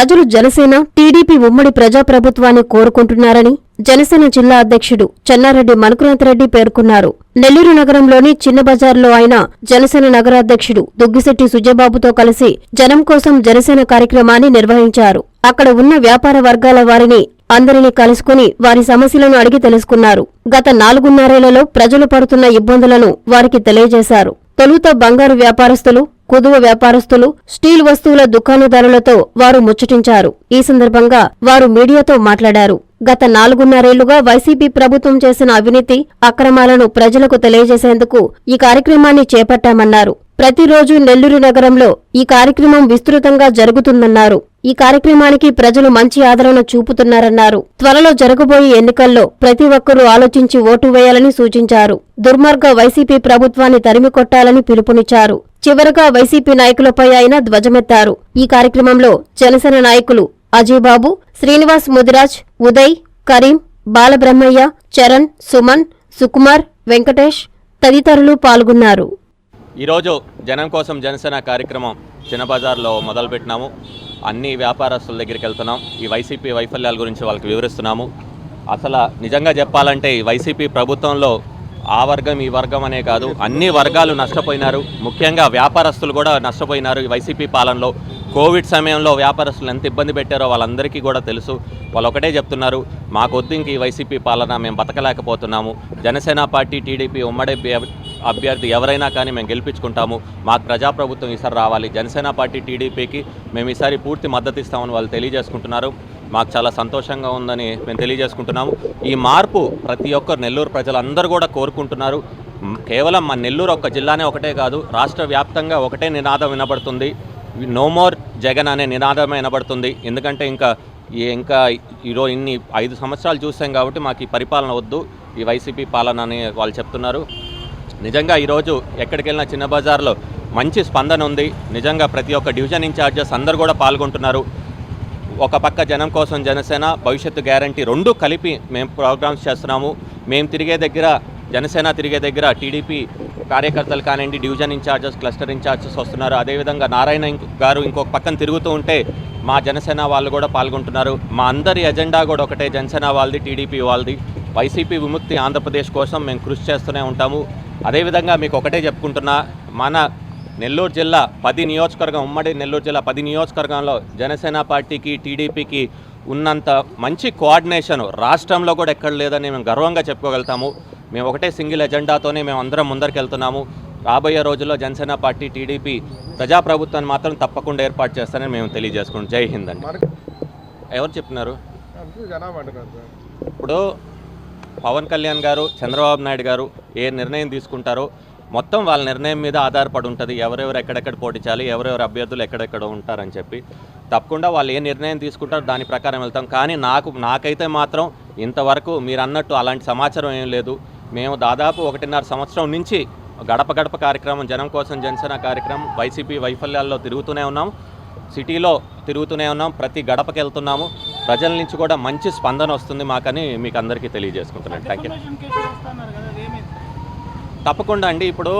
ప్రజలు జనసేన టీడీపీ ఉమ్మడి ప్రజాప్రభుత్వాన్ని కోరుకుంటున్నారని జనసేన జిల్లా అధ్యక్షుడు చెన్నారెడ్డి మనుకునాథరెడ్డి పేర్కొన్నారు. నెల్లూరు నగరంలోని చిన్న బజార్లో ఆయన జనసేన నగరాధ్యక్షుడు దుగ్గిశెట్టి సుజయబాబుతో కలిసి జనం కోసం జనసేన కార్యక్రమాన్ని నిర్వహించారు. అక్కడ ఉన్న వ్యాపార వర్గాల వారిని అందరినీ కలుసుకుని వారి సమస్యలను అడిగి తెలుసుకున్నారు. గత నాలుగున్నరేళ్ళలో ప్రజలు పడుతున్న ఇబ్బందులను వారికి తెలియజేశారు. తొలుత బంగారు వ్యాపారస్తులు కుదువ వ్యాపారస్తులు స్టీల్ వస్తువుల దుకాణదారులతో వారు ముచ్చటించారు. ఈ సందర్భంగా వారు మీడియాతో మాట్లాడారు. గత నాలుగున్నరేళ్ళుగా వైసీపీ ప్రభుత్వం చేసిన అవినీతి అక్రమాలను ప్రజలకు తెలియజేసేందుకు ఈ కార్యక్రమాన్ని చేపట్టామన్నారు. ప్రతిరోజు నెల్లూరు నగరంలో ఈ కార్యక్రమం విస్తృతంగా జరుగుతుందన్నారు. ఈ కార్యక్రమానికి ప్రజలు మంచి ఆదరణ చూపుతున్నారన్నారు. త్వరలో జరగబోయే ఎన్నికల్లో ప్రతి ఒక్కరూ ఆలోచించి ఓటు వేయాలని సూచించారు. దుర్మార్గ వైసీపీ ప్రభుత్వాన్ని తరిమి కొట్టాలని పిలుపునిచ్చారు. చివరగా వైసీపీ నాయకులపై ఆయన ధ్వజమెత్తారు. ఈ కార్యక్రమంలో జనసేన నాయకులు అజయ్బాబు శ్రీనివాస్ ముదిరాజ్ ఉదయ్ కరీం బాలబ్రహ్మయ్య చరణ్ సుమన్ సుకుమార్ వెంకటేష్ తదితరులు పాల్గొన్నారు. ఈరోజు జనం కోసం జనసేన కార్యక్రమం చిన్న బజార్లో మొదలుపెట్టినాము. అన్ని వ్యాపారస్తుల దగ్గరికి వెళ్తున్నాం. ఈ వైసీపీ వైఫల్యాల గురించి వాళ్ళకి వివరిస్తున్నాము. అసలు నిజంగా చెప్పాలంటే ఈ వైసీపీ ప్రభుత్వంలో ఆ వర్గం ఈ వర్గం అనే కాదు. అన్ని వర్గాలు నష్టపోయినారు. ముఖ్యంగా వ్యాపారస్తులు కూడా నష్టపోయినారు ఈ వైసీపీ పాలనలో. కోవిడ్ సమయంలో వ్యాపారస్తులు ఎంత ఇబ్బంది పెట్టారో వాళ్ళందరికీ కూడా తెలుసు. వాళ్ళు ఒకటే చెప్తున్నారు మాకొద్దు ఇంక ఈ వైసీపీ పాలన మేము బతకలేకపోతున్నాము. జనసేన పార్టీ టీడీపీ ఉమ్మడి అభ్యర్థి ఎవరైనా కానీ మేము గెలిపించుకుంటాము. మాకు ప్రజాప్రభుత్వం ఈసారి రావాలి. జనసేన పార్టీ టీడీపీకి మేము ఈసారి పూర్తి మద్దతు ఇస్తామని వాళ్ళు తెలియజేసుకుంటున్నారు. మాకు చాలా సంతోషంగా ఉందని మేము తెలియజేసుకుంటున్నాము. ఈ మార్పు ప్రతి ఒక్కరు నెల్లూరు ప్రజలందరూ కూడా కోరుకుంటున్నారు. కేవలం మా నెల్లూరు ఒక్క జిల్లానే ఒకటే కాదు రాష్ట్ర వ్యాప్తంగా ఒకటే నినాదం వినబడుతుంది. నో మోర్ జగన్ అనే నినాదం వినబడుతుంది. ఎందుకంటే ఇంకా ఈ ఇంకా ఈరోజు ఇన్ని ఐదు సంవత్సరాలు చూసాం కాబట్టి మాకు ఈ పరిపాలన వద్దు ఈ వైసీపీ పాలన అని వాళ్ళు చెప్తున్నారు. నిజంగా ఈరోజు ఎక్కడికి వెళ్ళినా చిన్న బజార్లో మంచి స్పందన ఉంది. నిజంగా ప్రతి ఒక్క డివిజన్ ఇన్ఛార్జెస్ అందరు కూడా పాల్గొంటున్నారు. ఒక పక్క జనం కోసం జనసేన భవిష్యత్తు గ్యారంటీ రెండు కలిపి మేము ప్రోగ్రామ్స్ చేస్తున్నాము. మేము తిరిగే దగ్గర జనసేన తిరిగే దగ్గర టీడీపీ కార్యకర్తలు కానివ్వండి డివిజన్ ఇన్ఛార్జెస్ క్లస్టర్ ఇన్ఛార్జెస్ వస్తున్నారు. అదేవిధంగా నారాయణ గారు ఇంకొక పక్కన తిరుగుతూ ఉంటే మా జనసేన వాళ్ళు కూడా పాల్గొంటున్నారు. మా అందరి ఎజెండా కూడా ఒకటే జనసేన వాళ్ళది టీడీపీ వాళ్ళది. వైసీపీ విముక్తి ఆంధ్రప్రదేశ్ కోసం మేము కృషి చేస్తూనే ఉంటాము. అదేవిధంగా మీకు ఒకటే చెప్పుకుంటున్నా మన నెల్లూరు జిల్లా పది నియోజకవర్గం ఉమ్మడి నెల్లూరు జిల్లా పది నియోజకవర్గంలో జనసేన పార్టీకి టీడీపీకి ఉన్నంత మంచి కోఆర్డినేషన్ రాష్ట్రంలో కూడా ఎక్కడ లేదని మేము గర్వంగా చెప్పుకోగలుగుతాము. మేము ఒకటే సింగిల్ ఎజెండాతోనే మేము అందరం ముందరికి వెళ్తున్నాము. రాబోయే రోజుల్లో జనసేన పార్టీ టీడీపీ ప్రజాప్రభుత్వాన్ని మాత్రం తప్పకుండా ఏర్పాటు చేస్తారని మేము తెలియజేసుకుంటాం జై హింద్ అండి. ఎవరు చెప్పినారు ఇప్పుడు పవన్ కళ్యాణ్ గారు చంద్రబాబు నాయుడు గారు ఏ నిర్ణయం తీసుకుంటారో మొత్తం వాళ్ళ నిర్ణయం మీద ఆధారపడి ఉంటుంది. ఎవరెవరు ఎక్కడెక్కడ పోటీ చేయాలి ఎవరెవరు అభ్యర్థులు ఎక్కడెక్కడ ఉంటారని చెప్పి. తప్పకుండా వాళ్ళు ఏ నిర్ణయం తీసుకుంటారో దాని ప్రకారం వెళ్తాం. కానీ నాకు నాకైతే మాత్రం ఇంతవరకు మీరు అన్నట్టు అలాంటి సమాచారం ఏం లేదు. మేము దాదాపు ఒకటిన్నర సంవత్సరం నుంచి గడప గడప కార్యక్రమం జనం కోసం జనసేన కార్యక్రమం వైసీపీ వైఫల్యాల్లో తిరుగుతూనే ఉన్నాం. సిటీలో తిరుగుతూనే ఉన్నాం. ప్రతి గడపకి వెళ్తున్నాము. ప్రజల నుంచి కూడా మంచి స్పందన వస్తుంది మాకని మీకు అందరికీ తెలియజేసుకుంటున్నాను థ్యాంక్ యూ తప్పకుండా అండి. ఇప్పుడు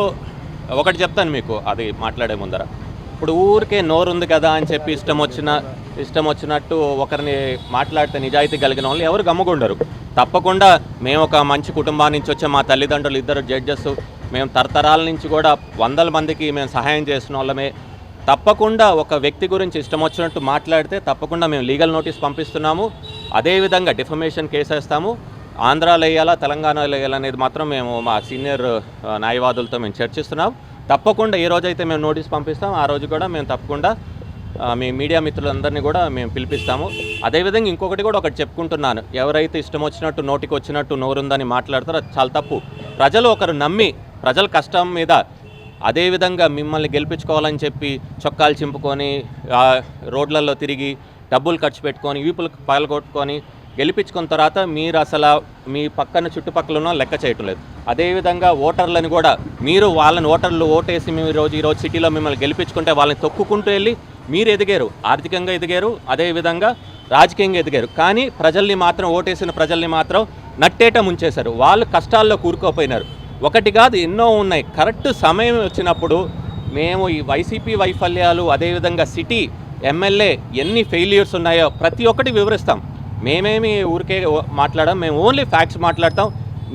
ఒకటి చెప్తాను మీకు అది మాట్లాడే ముందర. ఇప్పుడు ఊరికే నోరు ఉంది కదా అని చెప్పి ఇష్టం వచ్చిన ఇష్టం వచ్చినట్టు ఒకరిని మాట్లాడితే నిజాయితీ కలిగిన వాళ్ళు ఎవరు గమ్ముకుండరు తప్పకుండా మేము ఒక మంచి కుటుంబాన్ని నుంచి వచ్చే మా తల్లిదండ్రులు ఇద్దరు జడ్జెస్ మేము తరతరాల నుంచి కూడా వందల మందికి మేము సహాయం చేసిన వాళ్ళమే. తప్పకుండా ఒక వ్యక్తి గురించి ఇష్టం వచ్చినట్టు మాట్లాడితే తప్పకుండా మేము లీగల్ నోటీస్ పంపిస్తున్నాము. అదేవిధంగా డిఫమేషన్ కేసు వేస్తాము ఆంధ్రాలో వేయాలా తెలంగాణలో వేయాలా అనేది మాత్రం మేము మా సీనియర్ న్యాయవాదులతో మేము చర్చిస్తున్నాం. తప్పకుండా ఏ రోజైతే మేము నోటీస్ పంపిస్తాం. ఆ రోజు కూడా మేము తప్పకుండా మీ మీడియా మిత్రులందరినీ కూడా మేము పిలిపిస్తాము. అదేవిధంగా ఇంకొకటి కూడా ఒకటి చెప్పుకుంటున్నాను. ఎవరైతే ఇష్టం వచ్చినట్టు నోటికి వచ్చినట్టు నోరుందని మాట్లాడతారో అది చాలా తప్పు. ప్రజలు ఒకరు నమ్మి ప్రజల కష్టం మీద అదేవిధంగా మిమ్మల్ని గెలిపించుకోవాలని చెప్పి చొక్కాలు చింపుకొని రోడ్లలో తిరిగి డబ్బులు ఖర్చు పెట్టుకొని వీపులు పగలగొట్టుకొని గెలిపించుకున్న తర్వాత మీరు అసలు మీ పక్కన చుట్టుపక్కల ఉన్న లెక్క చేయటం లేదు. అదేవిధంగా ఓటర్లను కూడా మీరు వాళ్ళని ఓటర్లు ఓటేసి మేము ఈరోజు ఈరోజు సిటీలో మిమ్మల్ని గెలిపించుకుంటే వాళ్ళని తొక్కుకుంటూ వెళ్ళి మీరు ఎదిగారు ఆర్థికంగా ఎదిగారు అదేవిధంగా రాజకీయంగా ఎదిగారు. కానీ ప్రజల్ని మాత్రం ఓటేసిన ప్రజల్ని మాత్రం నట్టేట ముంచేశారు. వాళ్ళు కష్టాల్లో కూరుకోపోయినారు. ఒకటి కాదు ఎన్నో ఉన్నాయి. కరెక్ట్ సమయం వచ్చినప్పుడు మేము ఈ వైసీపీ వైఫల్యాలు అదేవిధంగా సిటీ ఎమ్మెల్యే ఎన్ని ఫెయిల్యూర్స్ ఉన్నాయో ప్రతి ఒక్కటి వివరిస్తాం. మేమేమి ఊరికే మాట్లాడడం మేము ఓన్లీ ఫ్యాక్ట్స్ మాట్లాడతాం.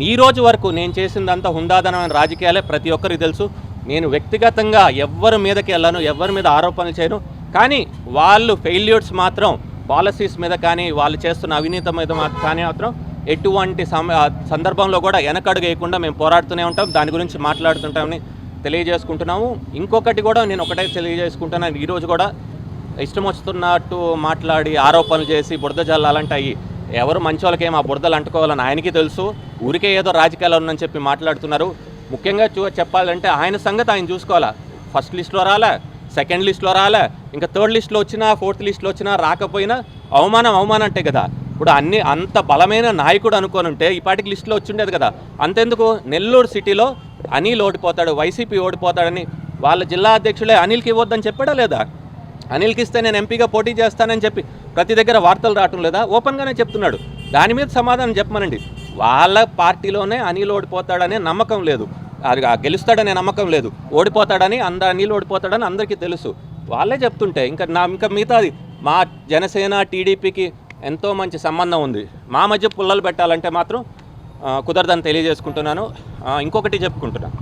ఈ రోజు వరకు నేను చేసిందంతా హుందాదనమైన రాజకీయాలే ప్రతి ఒక్కరికి తెలుసు. నేను వ్యక్తిగతంగా ఎవ్వరి మీదకి వెళ్ళను ఎవరి మీద ఆరోపణలు చేయను. కానీ వాళ్ళు ఫెయిల్యూర్స్ మాత్రం పాలసీస్ మీద కానీ వాళ్ళు చేస్తున్న అవినీతి మీద కానీ మాత్రం ఎటువంటి సమ సందర్భంలో కూడా వెనకడుగు వేయకుండా మేము పోరాడుతూనే ఉంటాం. దాని గురించి మాట్లాడుతుంటామని తెలియజేసుకుంటున్నాము. ఇంకొకటి కూడా నేను ఒకటే తెలియజేసుకుంటున్నాను. ఈరోజు కూడా ఇష్టం వస్తున్నట్టు మాట్లాడి ఆరోపణలు చేసి బురద జల్లాలంటే అయ్యి ఎవరు మంచోళ్ళకి ఏం ఆ బురదలు అంటుకోవాలని ఆయనకి తెలుసు. ఊరికే ఏదో రాజకీయాలు ఉందని చెప్పి మాట్లాడుతున్నారు. ముఖ్యంగా చూ చెప్పాలంటే ఆయన సంగతి ఆయన చూసుకోవాలా? ఫస్ట్ లిస్ట్లో రాలే సెకండ్ లిస్ట్లో రాలే ఇంకా థర్డ్ లిస్ట్లో వచ్చినా ఫోర్త్ లిస్ట్లో వచ్చినా రాకపోయినా అవమానం అవమానం అంటే కదా. ఇప్పుడు అన్ని అంత బలమైన నాయకుడు అనుకొని ఉంటే ఈ పాటికి లిస్టులో వచ్చిండేది కదా. అంతెందుకు? నెల్లూరు సిటీలో అనిల్ ఓడిపోతాడు వైసీపీ ఓడిపోతాడని వాళ్ళ జిల్లా అధ్యక్షులే అనిల్కి ఇవ్వద్దని చెప్పాడా లేదా? అనిల్కి ఇస్తే నేను ఎంపీగా పోటీ చేస్తానని చెప్పి ప్రతి దగ్గర వార్తలు రావటం లేదా ఓపెన్గానే చెప్తున్నాడు. దాని మీద సమాధానం చెప్పమనండి. వాళ్ళ పార్టీలోనే అనిల్ ఓడిపోతాడనే నమ్మకం లేదు. అది ఆ గెలుస్తాడనే నమ్మకం లేదు. ఓడిపోతాడని అంద అనిల్ ఓడిపోతాడని అందరికీ తెలుసు. వాళ్ళే చెప్తుంటే ఇంకా నా ఇంకా మిగతాది మా జనసేన టీడీపీకి ఎంతో మంచి సంబంధం ఉంది. మా మధ్య పుల్లలు పెట్టాలంటే మాత్రం కుదరదని తెలియజేసుకుంటున్నాను. ఇంకొకటి చెప్పుకుంటున్నాను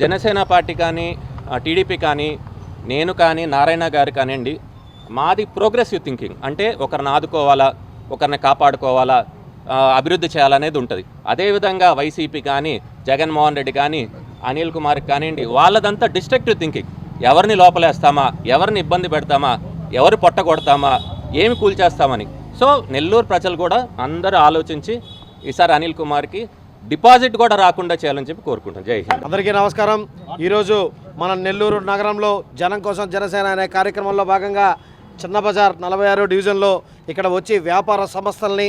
జనసేన పార్టీ కానీ టీడీపీ కానీ నేను కానీ నారాయణ గారు కానివ్వండి మాది ప్రోగ్రెసివ్ థింకింగ్ అంటే ఒకరిని ఆదుకోవాలా ఒకరిని కాపాడుకోవాలా అభివృద్ధి చేయాలనేది ఉంటుంది. అదేవిధంగా వైసీపీ కానీ జగన్మోహన్ రెడ్డి కానీ అనిల్ కుమార్ కానివ్వండి వాళ్ళదంతా డిస్ట్రక్టివ్ థింకింగ్ ఎవరిని లోపలేస్తామా ఎవరిని ఇబ్బంది పెడతామా ఎవరు పొట్టగొడతామా ఏమి కూల్చేస్తామని సో నెల్లూరు ప్రజలు కూడా అందరూ ఆలోచించి ఈసారి అనిల్ కుమార్కి డిపాజిట్ కూడా రాకుండా చేయాలని చెప్పి కోరుకుంటాం జై హింద్. అందరికీ నమస్కారం. ఈరోజు మన నెల్లూరు నగరంలో జనం కోసం జనసేన అనే కార్యక్రమంలో భాగంగా చిన్న బజార్ నలభై ఆరో డివిజన్లో ఇక్కడ వచ్చి వ్యాపార సంస్థల్ని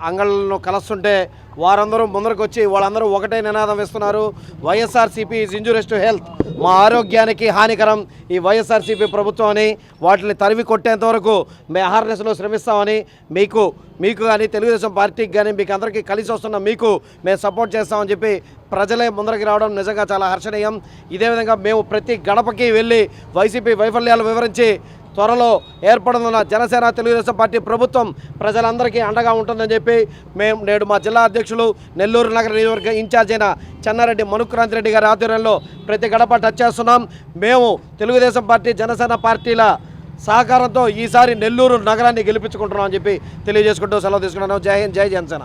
అంగళ్ళను కలుస్తుంటే వారందరూ ముందరకు వచ్చి వాళ్ళందరూ ఒకటే నినాదం ఇస్తున్నారు YSRCP is injurious to health మా ఆరోగ్యానికి హానికరం ఈ వైఎస్ఆర్సీపీ ప్రభుత్వం అని వాటిని తరివి కొట్టేంత వరకు మేము అహర్నెస్లో శ్రమిస్తామని మీకు మీకు కానీ తెలుగుదేశం పార్టీకి కానీ మీకు అందరికీ కలిసి వస్తున్న మీకు మేము సపోర్ట్ చేస్తామని చెప్పి ప్రజలే ముందరికి రావడం నిజంగా చాలా హర్షణీయం. ఇదే విధంగా మేము ప్రతి గడపకి వెళ్ళి వైసీపీ వైఫల్యాలు వివరించి త్వరలో ఏర్పడనున్న జనసేన తెలుగుదేశం పార్టీ ప్రభుత్వం ప్రజలందరికీ అండగా ఉంటుందని చెప్పి మేము నేడు మా జిల్లా అధ్యక్షులు నెల్లూరు నగర నియోజకవర్గ ఇన్ఛార్జ్ అయిన చెన్నారెడ్డి మనుక్రాంతి రెడ్డి గారి ఆధ్వర్యంలో ప్రతి గడప టచ్ చేస్తున్నాం. మేము తెలుగుదేశం పార్టీ జనసేన పార్టీల సహకారంతో ఈసారి నెల్లూరు నగరాన్ని గెలిపించుకుంటున్నామని చెప్పి తెలియజేసుకుంటూ సెలవు తీసుకుంటున్నాం. జై హింద్ జై జనసేన.